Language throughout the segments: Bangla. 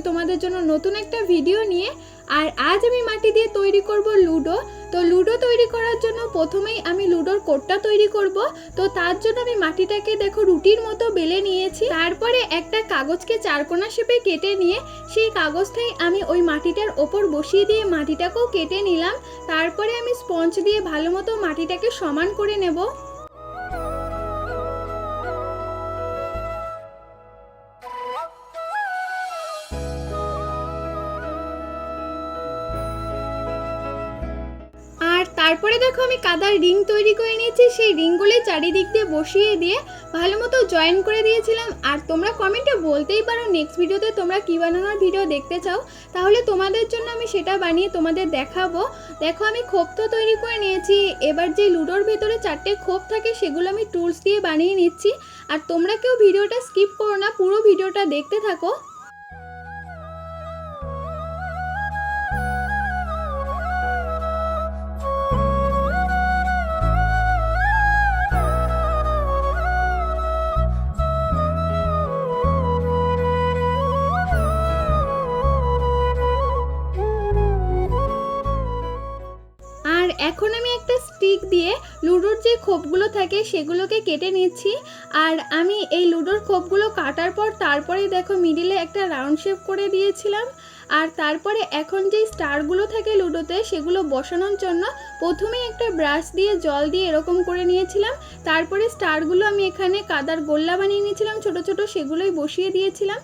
তোমাদের জন্য নতুন একটা ভিডিও নিয়ে। আর আজ আমি মাটি দিয়ে তৈরি করব লুডো। তো লুডো তৈরি করার জন্য প্রথমেই আমি লুডোর কোটটা তৈরি করব। তো তার জন্য আমি মাটিটাকে দেখো রুটির মতো বেলে নিয়েছি। তারপরে একটা কাগজকে চারকোনা শেপে কেটে নিয়ে, সেই কাগজটাই আমি ওই মাটিটার ওপর বসিয়ে দিয়ে মাটিটাকেও কেটে নিলাম। তারপরে আমি স্পঞ্জ দিয়ে ভালো মতো মাটিটাকে সমান করে নেব। তারপরে দেখো আমি কাদার রিং তৈরি করে নিয়েছি, সেই রিংগুলি চারিদিক দিয়ে বসিয়ে দিয়ে ভালো মতো জয়েন করে দিয়েছিলাম। আর তোমরা কমেন্টে বলতেই পারো নেক্সট ভিডিওতে তোমরা কী বানানোর ভিডিও দেখতে চাও। তাহলে তোমাদের জন্য আমি সেটা বানিয়ে তোমাদের দেখাবো। দেখো আমি খোপ তো তৈরি করে নিয়েছি, এবার যে লুডোর ভেতরে চারটে খোপ থাকে সেগুলো আমি টুলস দিয়ে বানিয়ে নিচ্ছি। আর তোমরা কেউ ভিডিওটা স্কিপ করো না, পুরো ভিডিওটা দেখতে থাকো। স্টিক দিয়ে লুডোর যে খোপগুলো থাকে সেগুলোকে কেটে নিচ্ছি। আর আমি এই লুডোর খোপগুলো কাটার পর তারপরে দেখো মিডিলে একটা রাউন্ড শেপ করে দিয়েছিলাম। আর তারপরে এখন যে স্টারগুলো থাকে লুডোতে সেগুলো বসানোর জন্য প্রথমেই একটা ব্রাশ দিয়ে জল দিয়ে এরকম করে নিয়েছিলাম। তারপরে স্টারগুলো আমি এখানে কাদার গোল্লা বানিয়ে নিয়েছিলাম, ছোট ছোট সেগুলোই বসিয়ে দিয়েছিলাম।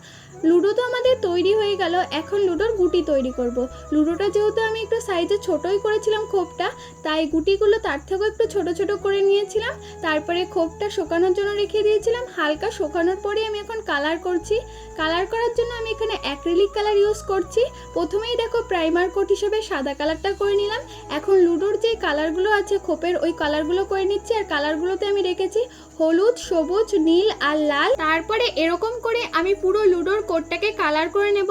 লুডো তো আমাদের তৈরি হয়ে গেল, এখন লুডোর গুটি তৈরি করব। লুডোটা যেহেতু আমি একটু সাইজে ছোটই করেছিলাম খোপটা, তাই গুটিগুলো তার থেকেও একটু ছোট ছোট করে নিয়েছিলাম। তারপরে খোপটা শোকানোর জন্য রেখে দিয়েছিলাম, হালকা শোকানোর পরে আমি এখন কালার করছি। কালার করার জন্য আমি এখানে অ্যাক্রিলিক কালার ইউজ করছি। প্রথমেই দেখো প্রাইমার কোট হিসেবে সাদা কালারটা করে নিলাম। এখন লুডোর যে কালারগুলো আছে, খোপের ওই কালারগুলো করে নিচ্ছি, আর কালারগুলোতে আমি রেখেছি, হলুদ, সবুজ, নীল আর লাল। তারপরে এরকম করে আমি পুরো লুডোর কোটটাকে কালার করে নেব।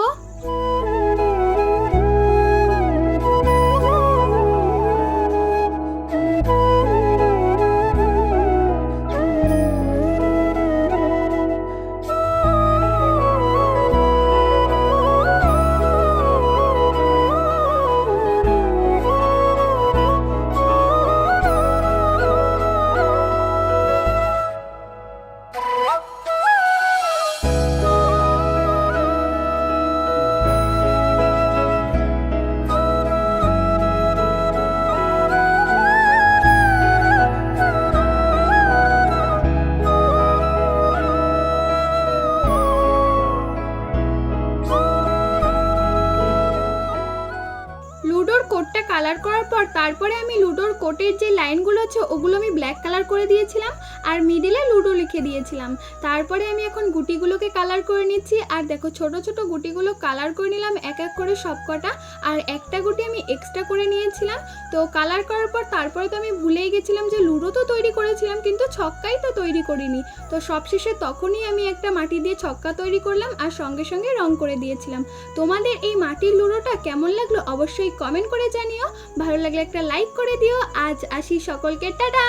কালার করার পর তারপরে আমি লুডোর কোটের যে লাইনগুলো আছে, ওগুলো আমি ব্ল্যাক কালার করে দিয়েছিলাম আর মিডিলে লুডো লিখে দিয়েছিলাম। তারপরে আমি এখন গুটিগুলোকে কালার করে নিচ্ছি আর দেখো ছোট ছোট গুটিগুলো কালার করে নিলাম এক এক করে সব কটা আর একটা গুটি আমি এক্সট্রা করে নিয়েছিলাম। তো কালার করার পর তারপরে তো আমি ভুলেই গেছিলাম যে লুডো তো তৈরি করেছিলাম, কিন্তু ছক্কাই তো তৈরি করিনি। তো সবশেষে তখনই আমি একটা মাটি দিয়ে ছক্কা তৈরি করলাম আর সঙ্গে সঙ্গে রং করে দিয়েছিলাম। তোমাদের এই মাটির লুডোটা কেমন লাগল অবশ্যই কমেন্ট করে জানিও। ভালো লাগলে একটা লাইক করে দিও। আজ আসি সকলকে, টাটা!